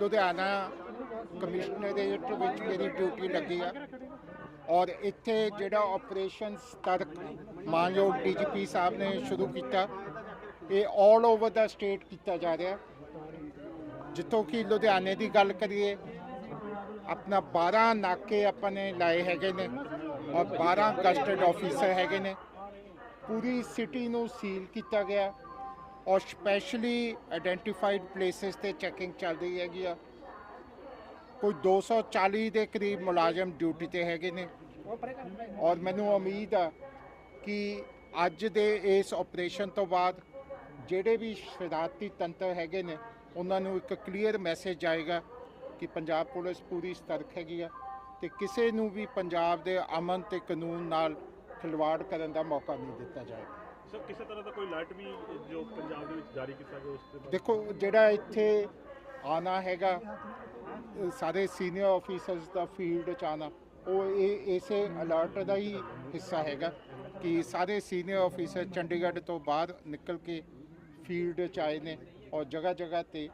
Ludhiana commissionerate ਵਿੱਚ ਮੇਰੀ duty ਲੱਗੀ ਆ। ਔਰ ਇੱਥੇ ਜਿਹੜਾ ਆਪਰੇਸ਼ਨ ਸਤਰਕ ਮਾਨਯੋਗ ਡੀਜੀਪੀ ਸਾਹਿਬ ਨੇ ਸ਼ੁਰੂ ਕੀਤਾ, ਇਹ 올 ਓਵਰ ਦਾ ਸਟੇਟ ਕੀਤਾ ਜਾ ਰਿਹਾ। ਜਿੱਥੋਂ ਕਿ ਲੁਧਿਆਣੇ ਦੀ ਗੱਲ ਕਰੀਏ, ਆਪਣਾ 12 ਨਾਕੇ ਆਪਾਂ ਨੇ ਲਾਏ ਹੈਗੇ ਨੇ ਔਰ 12 ਕਸਟਡ ਆਫੀਸਰ ਹੈਗੇ ਨੇ। ਪੂਰੀ ਸਿਟੀ ਨੂੰ ਸੀਲ ਕੀਤਾ ਗਿਆ। ਔਰ ਸਪੈਸ਼ਲੀ ਆਇਡੈਂਟੀਫਾਈਡ ਪਲੇਸਿਸ ਤੇ ਚੈਕਿੰਗ ਚੱਲ ਰਹੀ ਹੈਗੀ ਆ। ਕੋਈ 240 ਦੇ ਕਰੀਬ ਮੁਲਾਜ਼ਮ ਡਿਊਟੀ ਤੇ ਹੈਗੇ ਨੇ। ਔਰ ਮੈਨੂੰ ਉਮੀਦ ਆ ਕਿ ਅੱਜ ਦੇ ਇਸ ਆਪਰੇਸ਼ਨ ਤੋਂ ਬਾਅਦ ਜਿਹੜੇ ਵੀ ਸ਼ਰਾਰਤੀ ਤੰਤਰ ਹੈਗੇ ਨੇ, ਉਹਨਾਂ ਨੂੰ ਇੱਕ ਕਲੀਅਰ ਮੈਸੇਜ ਆਏਗਾ ਕਿ ਪੰਜਾਬ ਪੁਲਿਸ ਪੂਰੀ ਸਤਰਕ ਹੈਗੀ ਆ ਤੇ ਕਿਸੇ ਨੂੰ ਵੀ ਪੰਜਾਬ ਦੇ ਅਮਨ ਤੇ ਕਾਨੂੰਨ ਨਾਲ ਖਿਲਵਾੜ ਕਰਨ ਦਾ ਮੌਕਾ ਨਹੀਂ ਦਿੱਤਾ ਜਾਏਗਾ ਸਰ ਕਿਸੇ ਤਰ੍ਹਾਂ ਦਾ ਕੋਈ ਅਲਰਟ ਵੀ ਜੋ ਪੰਜਾਬ ਦੇ ਵਿੱਚ ਜਾਰੀ ਕੀਤਾ ਗਿਆ ਉਸ ਤੇ? ਦੇਖੋ ਜਿਹੜਾ ਇੱਥੇ ਆਣਾ ਹੈਗਾ ਸਾਰੇ ਸੀਨੀਅਰ ਆਫੀਸਰਸ ਦਾ ਫੀਲਡ ਚ ਆਣਾ ਉਹ ਇਹ ਇਸੇ ਅਲਰਟ ਦਾ ਹੀ ਹਿੱਸਾ ਹੈਗਾ ਕਿ ਸਾਰੇ ਸੀਨੀਅਰ ਆਫੀਸਰ ਚੰਡੀਗੜ੍ਹ ਤੋਂ ਬਾਹਰ ਨਿਕਲ ਕੇ ਫੀਲਡ ਚ ਆਏ ਨੇ ਔਰ ਜਗ੍ਹਾ ਜਗ੍ਹਾ ਤੇ